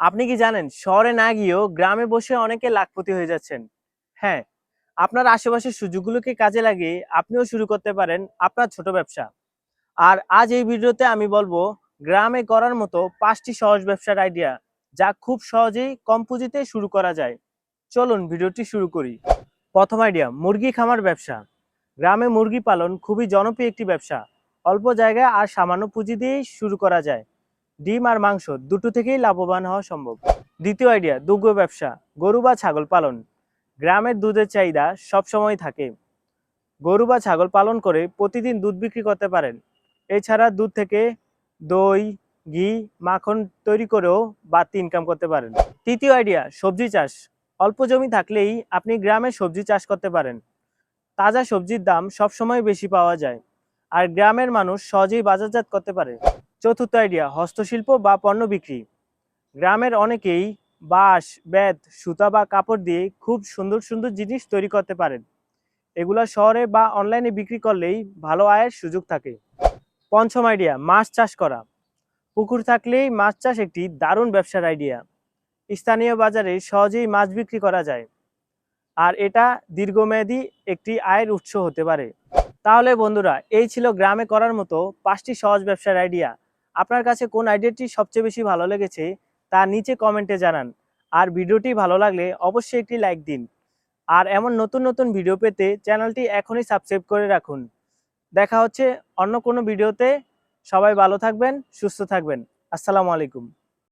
আপনি কি জানেন, শহরে না গিয়েও গ্রামে বসে অনেকে লাখপতি হয়ে যাচ্ছেন? হ্যাঁ আপনার আশেপাশের সুযোগগুলোকে কাজে লাগিয়ে আপনিও শুরু করতে পারেন আপনার ছোট ব্যবসা? আর আজ এই ভিডিওতে আমি বলব, গ্রামে করার মতো পাঁচটি সহজ ব্যবসার আইডিয়া যা খুব সহজেই কম পুঁজিতে শুরু করা যায়। চলুন ভিডিওটি শুরু করি। প্রথম আইডিয়া মুরগি খামার ব্যবসা। গ্রামে মুরগি পালন খুবই জনপ্রিয় একটি ব্যবসা। অল্প জায়গায় আর সামান্য পুঁজি দিয়েই শুরু করা যায়। ডিম আর মাংস দুটো থেকেই লাভবান হওয়া সম্ভব। দ্বিতীয় আইডিয়া দুগ্ধ ব্যবসা, গরু বা ছাগল পালন। গ্রামের দুধের চাহিদা সবসময় থাকে। গরু বা ছাগল পালন করে প্রতিদিন দুধ বিক্রি করতে পারেন। এছাড়া দুধ থেকে দই, ঘি, মাখন তৈরি করেও বাড়তি ইনকাম করতে পারেন। তৃতীয় আইডিয়া সবজি চাষ। অল্প জমি থাকলেই আপনি গ্রামে সবজি চাষ করতে পারেন। তাজা সবজির দাম সবসময় বেশি পাওয়া যায়। আর গ্রামের মানুষ সহজেই বাজারজাত করতে পারে। চতুর্থ আইডিয়া হস্তশিল্প বা পণ্য বিক্রি। গ্রামের অনেকেই বাঁশ, বেত, সুতা বা কাপড় দিয়ে খুব সুন্দর সুন্দর জিনিস তৈরি করতে পারেন। এগুলা শহরে বা অনলাইনে বিক্রি করলেই ভালো আয়ের সুযোগ থাকে। পঞ্চম আইডিয়া মাছ চাষ করা। পুকুর থাকলেই মাছ চাষ একটি দারুণ ব্যবসার আইডিয়া স্থানীয় বাজারে সহজেই মাছ বিক্রি করা যায়। আর এটা দীর্ঘমেয়াদী একটি আয়ের উৎস হতে পারে। তাহলে বন্ধুরা, এই ছিল গ্রামে করার মতো পাঁচটি সহজ ব্যবসার আইডিয়া আপনার কাছে কোন আইডিয়াটি সবচেয়ে বেশি ভালো লেগেছে, তা নিচে কমেন্টে জানান। আর ভিডিওটি ভালো লাগলে অবশ্যই একটি লাইক দিন। আর এমন নতুন নতুন ভিডিও পেতে চ্যানেলটি এখনই সাবস্ক্রাইব করে রাখুন। দেখা হচ্ছে অন্য কোনো ভিডিওতে সবাই ভালো থাকবেন, সুস্থ থাকবেন। আসসালামু আলাইকুম।